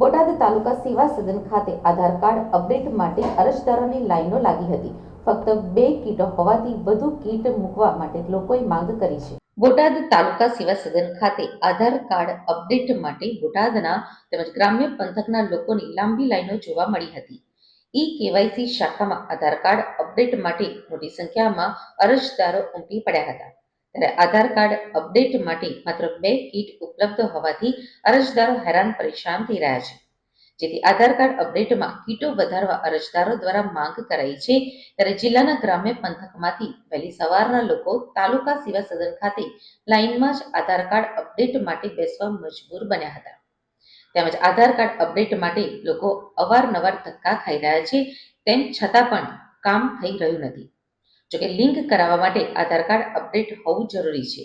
બોટાદ તાલુકા સેવા સદન ખાતે આધાર કાર્ડ અપડેટ માટે અરજદારોની લાઈનો લાગી હતી. ફક્ત બે કીટો હોવાથી વધુ કીટ મૂકવા માટે લોકોએ માંગ કરી છે. બોટાદ તાલુકા સેવા સદન ખાતે આધાર કાર્ડ અપડેટ માટે બોટાદના તેમજ ગ્રામ્ય પંથકના લોકોની લાંબી લાઈનો જોવા મળી હતી. ઈ કેવાયસી શાખામાં આધાર કાર્ડ અપડેટ માટે મોટી સંખ્યામાં અરજદારો ઉમટી પડ્યા હતા. ત્યારે આધાર કાર્ડ અપડેટ માટે માત્ર બે કીટ ઉપલબ્ધ હોવાથી અરજદારો હેરાન પરેશાન થઈ રહ્યા છે. જેથી આધાર કાર્ડ અપડેટમાં કીટો વધારવા અરજદારો દ્વારા માંગ કરાઈ છે, ત્યારે જિલ્લાના ગ્રામ્ય પંથકમાંથી વહેલી સવારના લોકો તાલુકા સેવા સદન ખાતે લાઇનમાં જ આધાર કાર્ડ અપડેટ માટે બેસવા મજબૂર બન્યા હતા. તેમજ આધાર કાર્ડ અપડેટ માટે લોકો અવારનવાર ધક્કા ખાઈ રહ્યા છે, તેમ છતાં પણ કામ થઈ રહ્યું નથી. જોકે લિંક કરાવવા માટે આધાર કાર્ડ અપડેટ હોવું જરૂરી છે.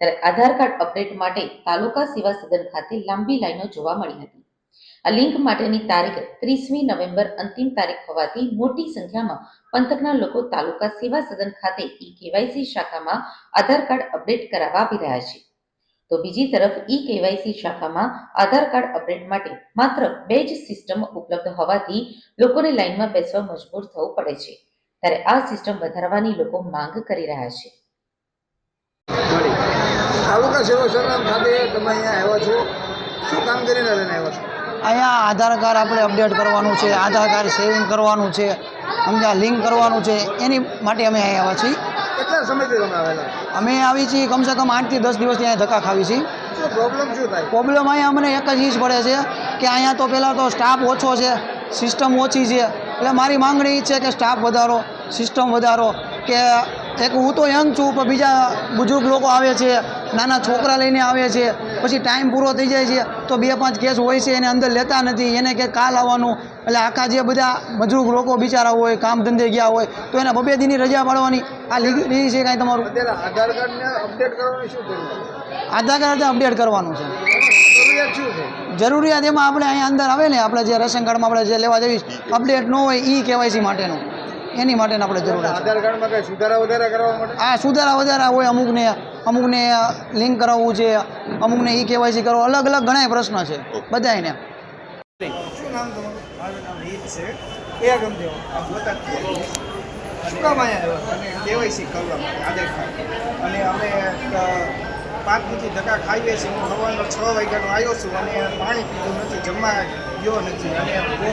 ત્યારે આધાર કાર્ડ અપડેટ માટે તાલુકા સેવા સદન ખાતે લાંબી લાઈનો જોવા મળી હતી. આ લિંક માટેની તારીખ ત્રીસમી નવેમ્બર અંતિમ તારીખ હોવાથી મોટી સંખ્યામાં પંથકના લોકો તાલુકા સેવા સદન ખાતે ઈ કેવાયસી શાખામાં આધાર કાર્ડ અપડેટ કરાવવા આવી રહ્યા છે. તો બીજી તરફ ઈ કેવાયસી શાખામાં આધાર કાર્ડ અપડેટ માટે માત્ર બે જ સિસ્ટમ ઉપલબ્ધ હોવાથી લોકોને લાઈનમાં બેસવા મજબૂર થવું પડે છે. ત્યારે આ સિસ્ટમ વધારવાની લોકો માંગ કરી રહ્યા છે. તાલુકા સેવા સદન ખાતે તમે અહીંયા આવ્યા છો. શું કામ કરીને લઈને આવ્યા છો? અહીંયા આધાર કાર્ડ આપણે અપડેટ કરવાનું છે આધાર કાર્ડ સેવિંગ કરવાનું છે સમજા લિંક કરવાનું છે એની માટે અમે અહીંયા આવ્યા છીએ. કેટલા સમયથી તમે આવેલા? અમે આવી છીએ કમસે કમ આઠથી દસ દિવસથી અહીંયા ધક્કા ખાવી છીએ. શું પ્રોબ્લેમ શું થાય? પ્રોબ્લેમ અહીંયા અમને એક જ ઈ જ પડે છે કે અહીંયા તો પહેલાં તો સ્ટાફ ઓછો છે સિસ્ટમ ઓછી છે એટલે મારી માંગણી છે કે સ્ટાફ વધારો સિસ્ટમ વધારો કે એક હું તો યંગ છું પણ બીજા બુજુર્ગ લોકો આવે છે નાના છોકરા લઈને આવે છે પછી ટાઈમ પૂરો થઈ જાય છે તો બે પાંચ કેસ હોય છે એને અંદર લેતા નથી એને કે કાલ આવવાનું. એટલે આખા જે બધા મજૂર લોકો બિચારા હોય કામ ધંધે ગયા હોય તો એને બબે દીની રજા પાડવાની. આ લીધી છે કાંઈ તમારું? આધાર કાર્ડ અપડેટ કરવાનું શું આધાર કાર્ડ અપડેટ કરવાનું છે. જરૂરિયાત શું છે? જરૂરિયાત એમાં આપણે અહીંયા અંદર આવે ને આપણે જે રેશન કાર્ડમાં આપણે જે લેવા જઈએ અપડેટ ન હોય ઈ કેવાયસી માટેનું. એની માટે આપણે જરૂર છે. આધાર કાર્ડમાં કઈ સુધારા વધારા કરવા માટે? આ સુધારા વધારા હોય અમુકને અમુકને લિંક કરાવવું છે અમુકને ઈ કેવાયસી કરવું અલગ અલગ ઘણા પ્રશ્ન છે બધાને શું નામ તમારું? મારું નામ રીત છે. એ ગમતી આ બોટાદથી આવીએ. શું કામ આવ્યા? કેવાયસી કરવા આધાર કાર્ડ અને અમે અ, પાંચ દીથી ધક્કા ખાઈએ છીએ હું સવારનો છ વાગ્યાનો આવ્યો છું અને પાણી પીધું નથી જમવા ગયો નથી. અને બહુ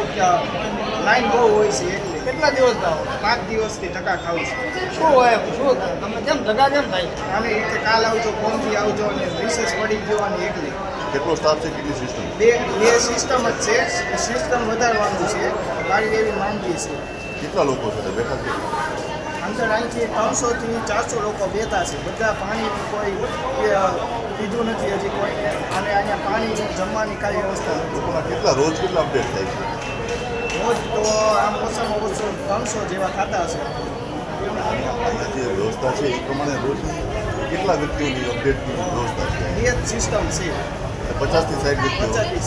લાઈન બહુ હોય છે એટલે. કેટલા દિવસ થાવ પાંચ દિવસથી ધક્કા ખાઉં છું. શું હોય શું તમે કેમ ધક્કા કેમ થાય? અમે રીતે કાલ આવજો ફોનથી આવજો અને રિસર્ચ પડી ગયો અને એકલી. કેટલો સ્ટાફ છે કેટલી સિસ્ટમ બે બે સિસ્ટમ જ છે. સિસ્ટમ વધારવાનું છે. મારી એવી માંગી છે કેટલા લોકો છે? બેઠા છે? અંદર અહીંથી ત્રણસોથી ચારસો લોકો બેતા છે. બધા પાણી કોઈ પીધું નથી હજી કોઈ. અને અહીંયા પાણી જમવાની કાંઈ વ્યવસ્થા નથી. કેટલા રોજ કેટલા અપડેટ થાય છે? રોજ તો આમ ઓછામાં ઓછું ત્રણસો જેવા થતા હશે. જે વ્યવસ્થા છે એ પ્રમાણે રોજ કેટલા વ્યક્તિઓની અપડેટની વ્યવસ્થા છે? બે જ સિસ્ટમ છે. પચાસથી સાઠ વ્યક્તિઓ.